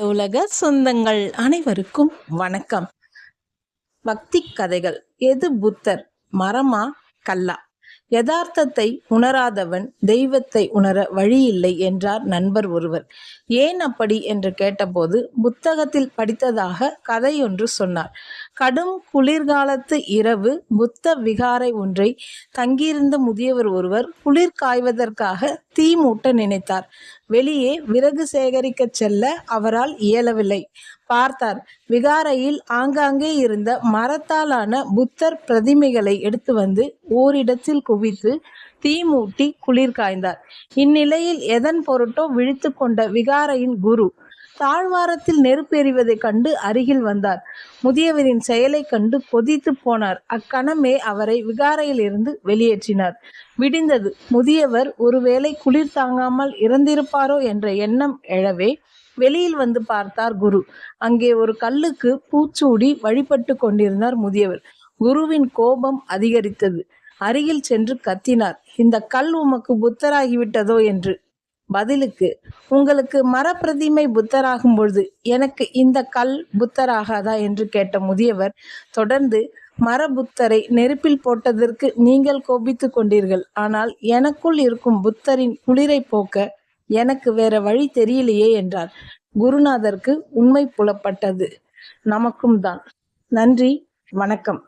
உலக சொந்தங்கள் அனைவருக்கும் வணக்கம். பக்தி கதைகள். எது புத்தர்? மரமா? கல்லா? யதார்த்தத்தை உணராதவன் தெய்வத்தை உணர வழியில்லை என்றார் நண்பர் ஒருவர். ஏன் அப்படி என்று கேட்டபோது புத்தகத்தில் படித்ததாக கதையொன்று சொன்னார். கடும் குளிர்காலத்து இரவு புத்த விகாரை ஒன்றை தங்கியிருந்த முதியவர் ஒருவர் குளிர் காய்வதற்காக தீ மூட்ட நினைத்தார். வெளியே விறகு சேகரிக்கச் செல்ல அவரால் இயலவில்லை. பார்த்தார் விகாரையில் ஆங்காங்கே இருந்த மரத்தாலான புத்தர் பிரதிமைகளை எடுத்து வந்து ஓரிடத்தில் குவித்து தீ மூட்டி குளிர் காய்ந்தார். இந்நிலையில் எதன் பொருட்டோ விழித்து கொண்ட விகாரையின் குரு தாழ்வாரத்தில் நெருப்பு எறிவதைக் கண்டு அருகில் வந்தார். முதியவரின் செயலைக் கண்டு கொதித்து போனார். அக்கணமே அவரை விகாரையிலிருந்து வெளியேற்றினார். விடிந்தது. முதியவர் ஒருவேளை குளிர் தாங்காமல் இறந்திருப்பாரோ என்ற எண்ணம் எழவே வெளியில் வந்து பார்த்தார் குரு. அங்கே ஒரு கல்லுக்கு பூச்சூடி வழிபட்டு கொண்டிருந்தார் முதியவர். குருவின் கோபம் அதிகரித்தது. அருகில் சென்று கத்தினார். இந்த கல் உமக்கு புத்தராகிவிட்டதோ? என்று. பதிலுக்கு உங்களுக்கு மரப்பிரதிமை புத்தராகும் பொழுது எனக்கு இந்த கல் புத்தராகாதா? என்று கேட்ட முதியவர் தொடர்ந்து மரபுத்தரை நெருப்பில் போட்டதற்கு நீங்கள் கோபித்து கொண்டீர்கள். ஆனால் எனக்குள் இருக்கும் புத்தரின் குளிரை போக்க எனக்கு வேற வழி தெரியலையே என்றார். குருநாதருக்கு உண்மை புலப்பட்டது. நமக்கும் தான். நன்றி. வணக்கம்.